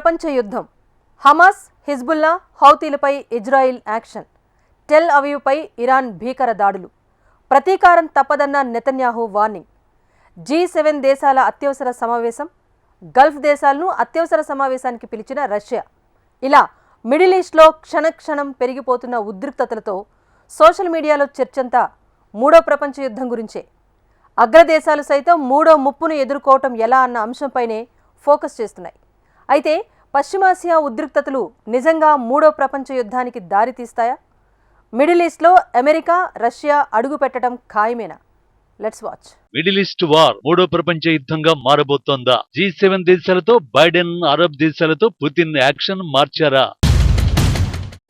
ప్రపంచ యుద్ధం. Hamas Hezbollah హౌతీలపై ఇజ్రాయిల్ యాక్షన్. టెల్ అవీవ్పై ఇరాన్ భీకర దాడులు. ప్రతీకారం తప్పదన్న నెతన్యాహు వార్నింగ్. జీ సెవెన్ దేశాల అత్యవసర సమావేశం. గల్ఫ్ దేశాలను అత్యవసర సమావేశానికి పిలిచిన రష్యా. ఇలా మిడిల్ ఈస్ట్లో క్షణక్షణం పెరిగిపోతున్న ఉద్రిక్తతలతో సోషల్ మీడియాలో చర్చంతా మూడో ప్రపంచ యుద్ధం గురించే. అగ్రదేశాలు సైతం మూడో ముప్పును ఎదుర్కోవటం ఎలా అన్న అంశంపైనే ఫోకస్ చేస్తున్నాయి. అయితే పశ్చిమాసియా ఉద్రిక్తతలు నిజంగా మూడో ప్రపంచ యుద్ధానికి దారితీస్తాయా మిడిల్ ఈస్ట్లో అమెరికా రష్యా అడుగు పెట్టడం ఖాయమేనా? Let's watch. Middle east war మూడో ప్రపంచ యుద్ధంగా మారబోతోందా? జీ సెవెన్ దేశాలతో బైడెన్ అరబ్ దేశాలతో పుతిన్ యాక్షన్ మార్చారా?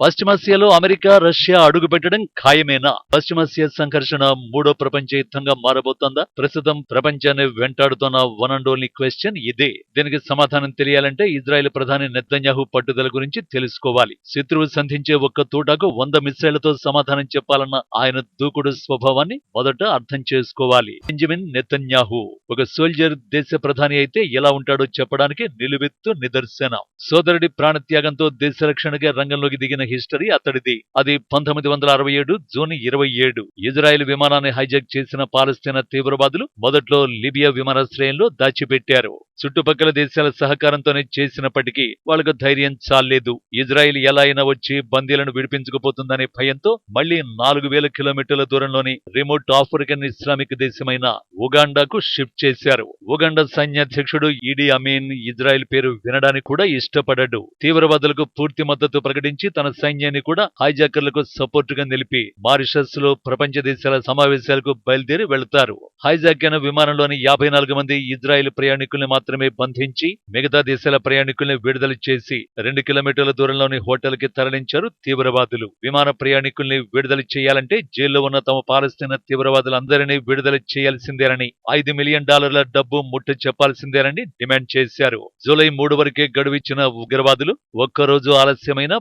పశ్చిమాసియాలో అమెరికా రష్యా అడుగుపెట్టడం ఖాయమేనా? పశ్చిమాసియా సంఘర్షణ మూడో ప్రపంచ యుద్ధంగా మారబోతోందా? ప్రస్తుతం ప్రపంచాన్ని వెంటాడుతున్న వన్ అండ్ ఓన్లీ క్వశ్చన్ ఇదే. దీనికి సమాధానం తెలియాలంటే ఇజ్రాయెల్ ప్రధాని నెత్తన్యాహు పట్టుదల గురించి తెలుసుకోవాలి. శత్రువు సంధించే ఒక్క తూటాకు వంద మిస్సైళ్ళతో సమాధానం చెప్పాలన్న ఆయన దూకుడు స్వభావాన్ని మొదట అర్థం చేసుకోవాలి. బెంజమిన్ నెతన్యాహు ఒక సోల్జర్ దేశ ప్రధాని అయితే ఎలా ఉంటాడో చెప్పడానికి నిలువెత్తు నిదర్శనం. సోదరుడి ప్రాణత్యాగంతో దేశ రక్షణగా రంగంలోకి దిగిన హిస్టరీ అతడిది. అది పంతొమ్మిది వందల అరవై ఏడు జూన్ ఇరవై ఏడు. ఇజ్రాయెల్ విమానాన్ని హైజాక్ చేసిన పాలస్తీనా తీవ్రవాదులు మొదట్లో లిబియా విమానాశ్రయంలో దాచిపెట్టారు. చుట్టుపక్కల దేశాల సహకారంతోనే చేసినప్పటికీ వాళ్ళకు ధైర్యం చాలేదు ఇజ్రాయెల్ ఎలా అయినా వచ్చి బందీలను విడిపించకపోతుందనే భయంతో మళ్ళీ నాలుగు వేల కిలోమీటర్ల దూరంలోని రిమోట్ ఆఫ్రికన్ ఇస్లామిక్ దేశమైన ఉగాండాకు షిఫ్ట్ చేశారు. ఉగాండా సైన్యాధ్యక్షుడు ఈడీ అమీన్ ఇజ్రాయెల్ పేరు వినడానికి కూడా ఇష్టపడడు. తీవ్రవాదులకు పూర్తి మద్దతు ప్రకటించి తన సైన్యాన్ని కూడా హైజాకర్లకు సపోర్ట్గా నిలిపి మారిషస్లో ప్రపంచ దేశాల సమావేశాలకు బయలుదేరి వెళతారు. హైజాక్ అయిన విమానంలోని యాభై నాలుగు మంది ఇజ్రాయెల్ ప్రయాణికుల్ని మాత్రమే బంధించి మిగతా దేశాల ప్రయాణికుల్ని విడుదల చేసి రెండు కిలోమీటర్ల దూరంలోని హోటల్కి తరలించారు తీవ్రవాదులు. విమాన ప్రయాణికుల్ని విడుదల చేయాలంటే జైల్లో ఉన్న తమ పాలస్తీన తీవ్రవాదులందరినీ విడుదల చేయాల్సిందేనని ఐదు మిలియన్ డాలర్ల డబ్బు ముట్ట చెప్పాల్సిందేనని డిమాండ్ చేశారు. జూలై మూడు వరకే గడువిచ్చిన ఉగ్రవాదులు ఒక్కరోజు ఆలస్యమైన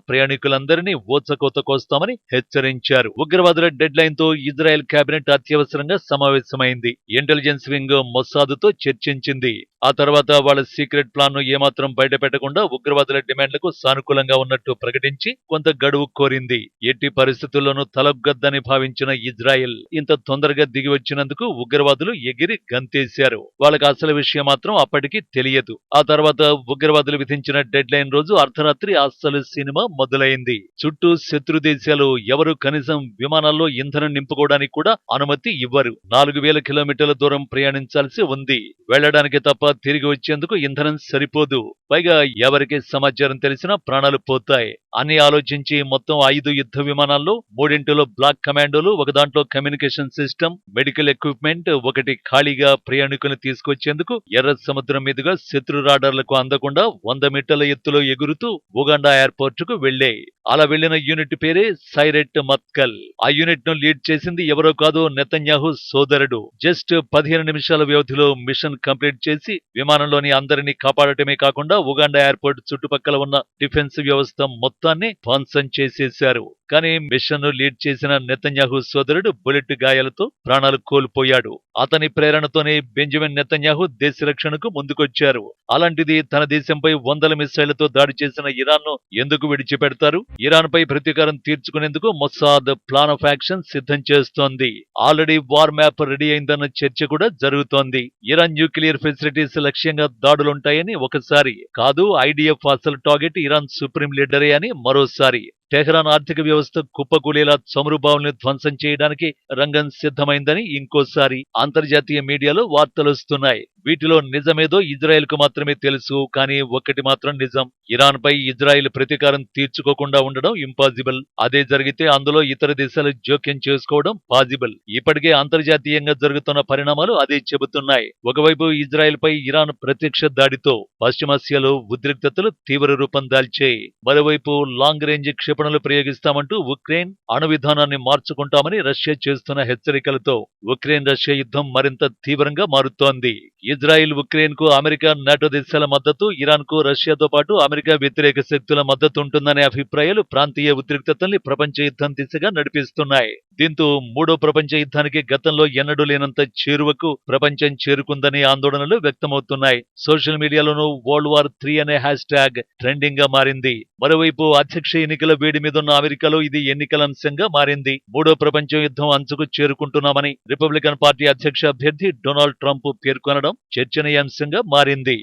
అందరినీ ఊచకోత కోస్తామని హెచ్చరించారు. ఉగ్రవాదుల డెడ్ లైన్తో ఇజ్రాయెల్ కేబినెట్ అత్యవసరంగా సమావేశమైంది. Intelligence wing మొస్సాదుతో చర్చించింది. ఆ తర్వాత వాళ్ళ సీక్రెట్ ప్లాన్ను ఏమాత్రం బయటపెట్టకుండా ఉగ్రవాదుల డిమాండ్లకు సానుకూలంగా ఉన్నట్టు ప్రకటించి కొంత గడువు కోరింది. ఎట్టి పరిస్థితుల్లోనూ తలగ్గద్దని భావించిన ఇజ్రాయెల్ ఇంత తొందరగా దిగి వచ్చినందుకు ఉగ్రవాదులు ఎగిరి గంతేశారు. వాళ్ళకి అసలు విషయం మాత్రం అప్పటికి తెలియదు. ఆ తర్వాత ఉగ్రవాదులు విధించిన డెడ్ లైన్ రోజు అర్ధరాత్రి అస్సలు సినిమా మొదలైంది. చుట్టూ శత్రు దేశాలు ఎవరు కనీసం విమానాల్లో ఇంధనం నింపుకోవడానికి కూడా అనుమతి ఇవ్వరు. నాలుగు వేల కిలోమీటర్ల దూరం ప్రయాణించాల్సి ఉంది. వెళ్ళడానికి తప్ప తిరిగి వచ్చేందుకు ఇంధనం సరిపోదు. పైగా ఎవరికి సమాచారం తెలిసినా ప్రాణాలు పోతాయి. అని ఆలోచించి మొత్తం ఐదు యుద్ధ విమానాల్లో మూడింటిలో బ్లాక్ కమాండోలు ఒక దాంట్లో కమ్యూనికేషన్ సిస్టమ్ మెడికల్ ఎక్విప్మెంట్ ఒకటి ఖాళీగా ప్రయాణికులను తీసుకొచ్చేందుకు ఎర్ర సముద్రం మీదుగా శత్రు రాడార్లకు అందకుండా వంద మీటర్ల ఎత్తులో ఎగురుతూ ఉగాండా ఎయిర్పోర్ట్కు వెళ్ళాయి అలా వెళ్ళిన యూనిట్ పేరే సైరెట్ మత్కల్. ఆ యూనిట్ను లీడ్ చేసింది ఎవరో కాదు నెతన్యాహు సోదరుడు. జస్ట్ పదిహేను నిమిషాల వ్యవధిలో మిషన్ కంప్లీట్ చేసి విమానంలోని అందరినీ కాపాడటమే కాకుండా ఉగాండా ఎయిర్పోర్ట్ చుట్టుపక్కల ఉన్న డిఫెన్స్ వ్యవస్థ మొత్తం మొత్తాన్ని ధ్వంసం చేసేశారు. కానీ మిషన్ను లీడ్ చేసిన నెతన్యాహు సోదరుడు బుల్లెట్ గాయాలతో ప్రాణాలు కోల్పోయాడు. అతని ప్రేరణతోనే బెంజమిన్ నెతన్యాహు దేశ రక్షణకు ముందుకొచ్చారు. అలాంటిది తన దేశంపై వందల మిసైళ్ళతో దాడి చేసిన ఇరాన్ను ఎందుకు విడిచిపెడతారు? ఇరాన్ పై ప్రతీకారం తీర్చుకునేందుకు మొస్సాద్ ప్లాన్ ఆఫ్ యాక్షన్ సిద్ధం చేస్తోంది. ఆల్రెడీ వార్ మ్యాప్ రెడీ అయిందన్న చర్చ కూడా జరుగుతోంది. ఇరాన్ న్యూక్లియర్ ఫెసిలిటీస్ లక్ష్యంగా దాడులుంటాయని ఒకసారి కాదు ఐడిఎఫ్ అసలు టార్గెట్ ఇరాన్ సుప్రీం లీడరే అని మరోసారి టెహ్రాన్ ఆర్థిక వ్యవస్థ కుప్పకూలేలా చమురుబావుల్ని ధ్వంసం చేయడానికి రంగం సిద్ధమైందని ఇంకోసారి అంతర్జాతీయ మీడియాలో వార్తలొస్తున్నాయి వీటిలో నిజమేదో ఇజ్రాయెల్కు మాత్రమే తెలుసు కానీ ఒక్కటి మాత్రం నిజం. ఇరాన్ పై ఇజ్రాయెల్ ప్రతీకారం తీర్చుకోకుండా ఉండడం ఇంపాసిబుల్. అదే జరిగితే అందులో ఇతర దేశాలు జోక్యం చేసుకోవడం పాసిబుల్ ఇప్పటికే అంతర్జాతీయంగా జరుగుతున్న పరిణామాలు అదే చెబుతున్నాయి. ఒకవైపు ఇజ్రాయెల్ పై ఇరాన్ ప్రత్యక్ష దాడితో పశ్చిమాసియాలో ఉద్రిక్తతలు తీవ్ర రూపం దాల్చాయి. మరోవైపు లాంగ్ రేంజ్ క్షిపణి క్షిపణులు ప్రయోగిస్తామంటూ ఉక్రెయిన్ అణు విధానాన్ని మార్చుకుంటామని రష్యా చేస్తున్న హెచ్చరికలతో ఉక్రెయిన్ రష్యా యుద్ధం మరింత తీవ్రంగా మారుతోంది. ఇజ్రాయిల్ ఉక్రెయిన్కు అమెరికా నాటో దేశాల మద్దతు ఇరాన్కు రష్యాతో పాటు అమెరికా వ్యతిరేక శక్తుల మద్దతు ఉంటుందనే అభిప్రాయాలు ప్రాంతీయ ఉద్రిక్తతల్ని ప్రపంచ యుద్ధం దిశగా నడిపిస్తున్నాయి. దీంతో మూడో ప్రపంచ యుద్ధానికి గతంలో ఎన్నడూ లేనంత చేరువకు ప్రపంచం చేరుకుందనే ఆందోళనలు వ్యక్తమవుతున్నాయి. సోషల్ మీడియాలోనూ వరల్డ్ వార్ త్రీ అనే హ్యాష్ ట్యాగ్ ట్రెండింగ్గా మారింది. మరోవైపు అధ్యక్ష ఎన్నికల వేడి మీద ఉన్న అమెరికాలో ఇది ఎన్నికల అంశంగా మారింది. మూడో ప్రపంచ యుద్ధం అంచుకు చేరుకుంటున్నామని రిపబ్లికన్ పార్టీ అధ్యక్ష అభ్యర్థి డొనాల్డ్ ట్రంప్ పేర్కొనడం చర్చనీయాంశంగా మారింది.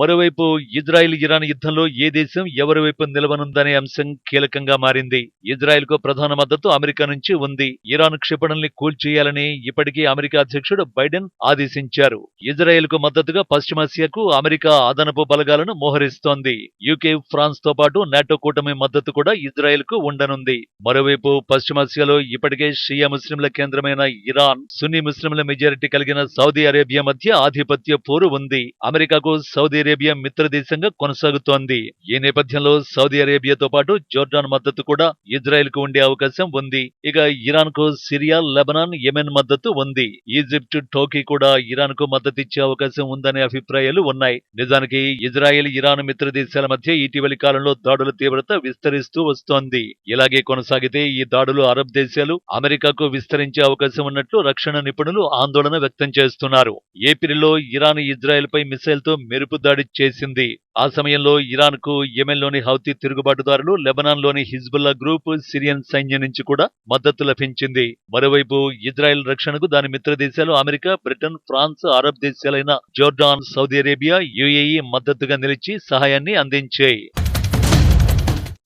మరోవైపు ఇజ్రాయెల్ ఇరాన్ యుద్ధంలో ఏ దేశం ఎవరి వైపు నిలవనుందనే అంశం కీలకంగా మారింది. ఇజ్రాయెల్కు ప్రధాన మద్దతు అమెరికా నుంచి ఉంది. ఇరాన్ క్షిపణుల్ని కూల్చేయాలని ఇప్పటికీ అమెరికా అధ్యక్షుడు బైడెన్ ఆదేశించారు. ఇజ్రాయెల్కు మద్దతుగా పశ్చిమాసియాకు అమెరికా అదనపు బలగాలను మోహరిస్తోంది. యూకే ఫ్రాన్స్తో పాటు నాటో కూటమి మద్దతు కూడా ఇజ్రాయెల్కు ఉండనుంది. మరోవైపు పశ్చిమాసియాలో ఇప్పటికే షియా ముస్లింల కేంద్రమైన ఇరాన్ సున్నీ ముస్లింల మెజారిటీ కలిగిన సౌదీ అరేబియా మధ్య ఆధిపత్య పోరు ఉంది. అమెరికాకు సౌదీ అరేబియా మిత్ర దేశంగా కొనసాగుతోంది. ఈ నేపథ్యంలో సౌదీ అరేబియాతో పాటు జోర్డాన్ మద్దతు కూడా ఇజ్రాయెల్కు ఉండే అవకాశం ఉంది. ఇక ఇరాన్కు సిరియా లెబనాన్ యెమెన్ మద్దతు ఉంది. ఈజిప్ట్ టోకీ కూడా ఇరాన్కు మద్దతు ఇచ్చే అవకాశం ఉందనే అభిప్రాయాలు ఉన్నాయి. నిజానికి ఇజ్రాయెల్ ఇరాన్ మిత్ర దేశాల మధ్య ఇటీవలి కాలంలో దాడుల తీవ్రత విస్తరిస్తూ వస్తోంది. ఇలాగే కొనసాగితే ఈ దాడులు అరబ్ దేశాలు అమెరికాకు విస్తరించే అవకాశం ఉన్నట్లు రక్షణ నిపుణులు ఆందోళన వ్యక్తం చేస్తున్నారు. ఏప్రిల్లో ఇరాన్ ఇజ్రాయెల్ పై మిసైల్తో మెరుపు దాడి చేసింది. ఆ సమయంలో ఇరాన్కు యెమెన్లోని హౌతీ తిరుగుబాటుదారులు లెబనాన్లోని హిజ్బుల్లా గ్రూప్ సిరియన్ సైన్యం నుంచి కూడా మద్దతు లభించింది. మరోవైపు ఇజ్రాయెల్ రక్షణకు దాని మిత్ర దేశాలు అమెరికా బ్రిటన్ ఫ్రాన్స్ అరబ్ దేశాలైన జోర్డాన్ సౌదీ అరేబియా యుఏఈ మద్దతుగా నిలిచి సహాయాన్ని అందించాయి.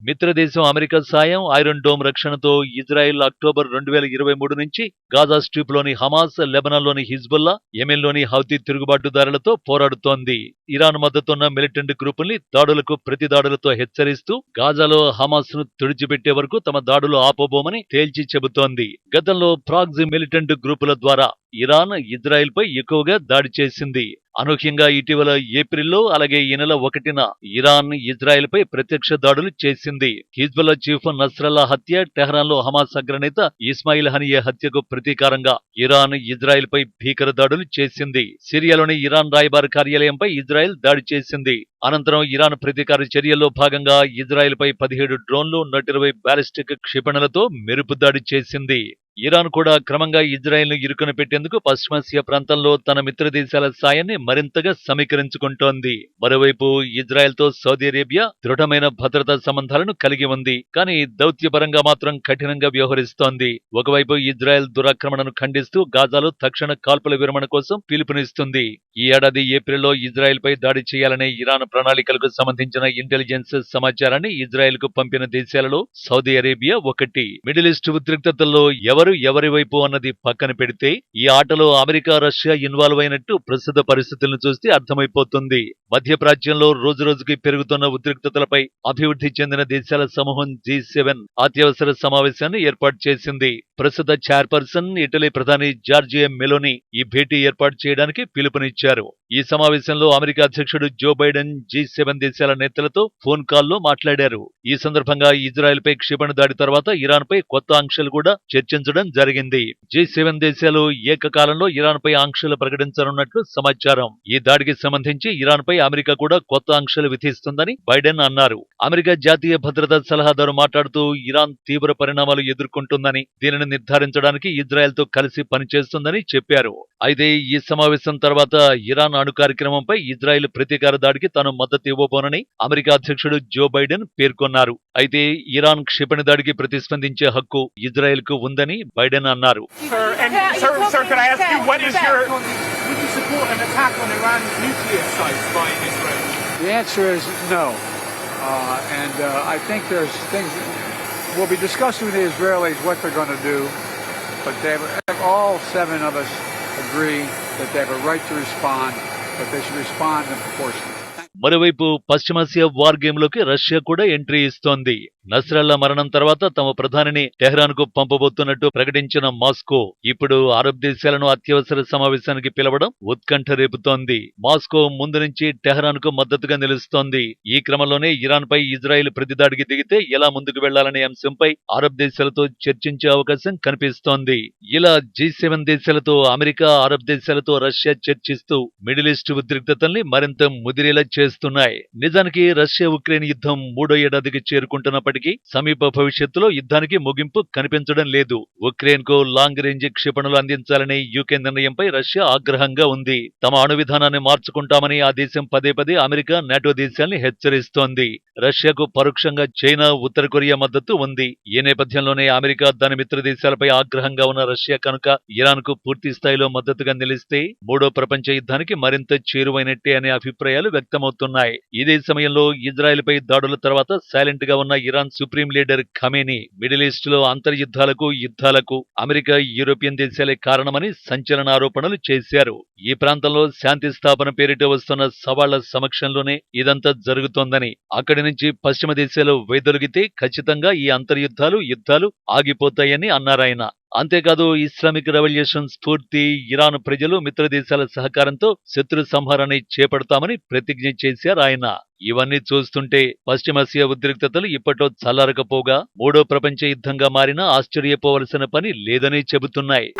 మిత్రదేశం అమెరికా సాయం ఐరన్ డోమ్ రక్షణతో ఇజ్రాయెల్ అక్టోబర్ రెండు వేల ఇరవై మూడు నుంచి గాజా స్ట్రిప్లోని హమాస్ లెబనాన్లోని హిజ్బుల్లా యెమెన్లోని హౌతీ తిరుగుబాటుదారులతో పోరాడుతోంది. ఇరాన్ మద్దతున్న మిలిటెంట్ గ్రూపుల్ని దాడులకు ప్రతి దాడులతో హెచ్చరిస్తూ గాజాలో హమాస్ను తుడిచిపెట్టే వరకు తమ దాడులు ఆపబోమని తేల్చి చెబుతోంది. గతంలో ప్రాగ్జ్ మిలిటెంట్ గ్రూపుల ద్వారా ఇరాన్ ఇజ్రాయెల్ పై ఎక్కువగా దాడి చేసింది. అనూహ్యంగా ఇటీవల ఏప్రిల్లో అలాగే ఈ నెల ఒకటిన ఇరాన్ ఇజ్రాయెల్పై ప్రత్యక్ష దాడులు చేసింది. హిజ్బుల్లా చీఫ్ నస్రల్లా హత్య టెహరాన్లో హమాస్ అగ్రనేత ఇస్మాయిల్ హనియే హత్యకు ప్రతీకారంగా ఇరాన్ ఇజ్రాయెల్పై భీకర దాడులు చేసింది. సిరియాలోని ఇరాన్ రాయబార కార్యాలయంపై ఇజ్రాయెల్ దాడి చేసింది. అనంతరం ఇరాన్ ప్రతీకార చర్యల్లో భాగంగా ఇజ్రాయెల్పై పదిహేడు డ్రోన్లు నూట ఇరవై బ్యాలిస్టిక్ క్షిపణులతో మెరుపు దాడి చేసింది. ఇరాన్ కూడా క్రమంగా ఇజ్రాయెల్ ఇరుకున పెట్టేందుకు పశ్చిమాసియా ప్రాంతంలో తన మిత్ర దేశాల సాయాన్ని మరింతగా సమీకరించుకుంటోంది. మరోవైపు ఇజ్రాయెల్తో సౌదీ అరేబియా దృఢమైన భద్రతా సంబంధాలను కలిగి ఉంది. కానీ దౌత్యపరంగా మాత్రం కఠినంగా వ్యవహరిస్తోంది. ఒకవైపు ఇజ్రాయెల్ దురాక్రమణను ఖండిస్తూ గాజాలో తక్షణ కాల్పుల విరమణ కోసం పిలుపునిస్తుంది. ఈ ఏడాది ఏప్రిల్లో ఇజ్రాయెల్ పై దాడి చేయాలనే ఇరాన్ ప్రణాళికలకు సంబంధించిన ఇంటెలిజెన్స్ సమాచారాన్ని ఇజ్రాయెల్కు పంపిన దేశాలలో సౌదీ అరేబియా ఒకటి. మిడిల్ ఈస్ట్ ఉద్రిక్తతల్లో ఎవరు ఎవరి వైపు అన్నది పక్కన పెడితే ఈ ఆటలో అమెరికా రష్యా ఇన్వాల్వ్ అయినట్టు ప్రస్తుత పరిస్థితులను చూస్తే అర్థమైపోతుంది. మధ్యప్రాచ్యంలో రోజు రోజుకి పెరుగుతున్న ఉద్రిక్తతలపై అభివృద్ధి చెందిన దేశాల సమూహం జీ సెవెన్ అత్యవసర సమావేశాన్ని ఏర్పాటు చేసింది. ప్రస్తుత చైర్పర్సన్ ఇటలీ ప్రధాని జార్జియా మెలోని ఈ భేటీ ఏర్పాటు చేయడానికి పిలుపునిచ్చారు. ఈ సమావేశంలో అమెరికా అధ్యక్షుడు జో బైడెన్ జీ సెవెన్ దేశాల నేతలతో ఫోన్ కాల్లో మాట్లాడారు. ఈ సందర్భంగా ఇజ్రాయెల్పై క్షిపణి దాడి తర్వాత ఇరాన్ పై కొత్త ఆంక్షలు కూడా చర్చించడం జరిగింది. జీ సెవెన్ దేశాలు ఏకకాలంలో ఇరాన్ పై ఆంక్షలు ప్రకటించనున్నట్లు సమాచారం. ఈ దాడికి సంబంధించి ఇరాన్ పై అమెరికా కూడా కొత్త ఆంక్షలు విధిస్తుందని బైడెన్ అన్నారు. అమెరికా జాతీయ భద్రతా సలహాదారు మాట్లాడుతూ ఇరాన్ తీవ్ర పరిణామాలు ఎదుర్కొంటుందని దీనిని నిర్ధారించడానికి ఇజ్రాయెల్తో కలిసి పనిచేస్తుందని చెప్పారు. అయితే ఈ సమావేశం తర్వాత ఇరాన్ అణు కార్యక్రమంపై ఇజ్రాయెల్ ప్రతీకార దాడికి తాను మద్దతు ఇవ్వబోనని అమెరికా అధ్యక్షుడు జో బైడెన్ పేర్కొన్నారు. అయితే ఇరాన్ క్షిపణి దాడికి ప్రతిస్పందించే హక్కు ఇజ్రాయెల్కు ఉందని బైడెన్ అన్నారు Sir, and sir, sir, could I ask you what is your Would you support an attack on Iran's nuclear sites by Israel? The answer is no. Uh, and uh, I think there's things we'll be discussing with the Israelis what they're going to do, but they have, all seven of us agree that they have a right to respond, but they should respond in proportion. మరోవైపు పశ్చిమాసియా war game లోకి Russia కూడా entry ఇస్తోంది Nasrallah మరణం తర్వాత తమ ప్రధానిని టెహ్రాన్కు పంపబోతున్నట్టు ప్రకటించిన Moscow ఇప్పుడు అరబ్ దేశాలను అత్యవసర సమావేశానికి పిలవడం ఉత్కంఠ రేపుతోంది. మాస్కో ముందు నుంచి టెహ్రాన్కు మద్దతుగా నిలుస్తోంది. ఈ క్రమంలోనే ఇరాన్ పై ఇజ్రాయెల్ ప్రతిదాడికి దిగితే ఎలా ముందుకు వెళ్ళాలనే అంశంపై అరబ్ దేశాలతో చర్చించే అవకాశం కనిపిస్తోంది. ఇలా జీ సెవెన్ దేశాలతో అమెరికా అరబ్ దేశాలతో రష్యా చర్చిస్తూ మిడిల్ ఈస్ట్ ఉద్రిక్తతల్ని మరింత ముదిరేలా చేస్తున్నాయి. నిజానికి రష్యా ఉక్రెయిన్ యుద్ధం మూడో ఏడాదికి చేరుకుంటున్నప్పటికీ సమీప భవిష్యత్తులో యుద్ధానికి ముగింపు కనిపించడం లేదు. ఉక్రెయిన్కు లాంగ్ రేంజ్ క్షిపణులు అందించాలని యూకే నిర్ణయంపై రష్యా ఆగ్రహంగా ఉంది. తమ అణు విధానాన్ని మార్చుకుంటామని ఆ దేశం పదే పదే అమెరికా నాటో దేశాల్ని హెచ్చరిస్తోంది. రష్యాకు పరోక్షంగా చైనా ఉత్తర కొరియా మద్దతు ఉంది. ఈ నేపథ్యంలోనే అమెరికా దాని మిత్ర దేశాలపై ఆగ్రహంగా ఉన్న రష్యా కనుక ఇరాన్కు పూర్తి స్థాయిలో మద్దతుగా నిలిస్తే మూడో ప్రపంచ యుద్ధానికి మరింత చేరువైనట్టే అనే అభిప్రాయాలు వ్యక్తమవుతున్నాయి. ఇదే సమయంలో ఇజ్రాయెల్ పై దాడుల తర్వాత సైలెంట్గా ఉన్న Iran supreme leader Khamenei middle ఈస్ట్లో అంతర్యుద్ధాలకు యుద్ధాలకు అమెరికా యూరోపియన్ దేశాలే కారణమని సంచలన ఆరోపణలు చేశారు. ఈ ప్రాంతంలో శాంతి స్థాపన పేరిట వస్తున్న సవాళ్ళ సమక్షంలోనే ఇదంతా జరుగుతోందని అక్కడి నుంచి పశ్చిమ దేశాలు వైదొలిగితే ఖచ్చితంగా ఈ అంతర్యుద్ధాలు యుద్ధాలు ఆగిపోతాయని అన్నారాయన అంతేకాదు ఇస్లామిక్ రెవల్యూషన్ స్ఫూర్తి ఇరాన్ ప్రజలు మిత్ర దేశాల సహకారంతో శత్రు సంహారాన్ని చేపడతామని ప్రతిజ్ఞ చేశారు ఆయన. ఇవన్నీ చూస్తుంటే పశ్చిమాసియా ఉద్రిక్తతలు ఇప్పట్లో చల్లారకపోగా మూడో ప్రపంచ యుద్ధంగా మారినా ఆశ్చర్యపోవలసిన పని లేదని చెబుతున్నాయి.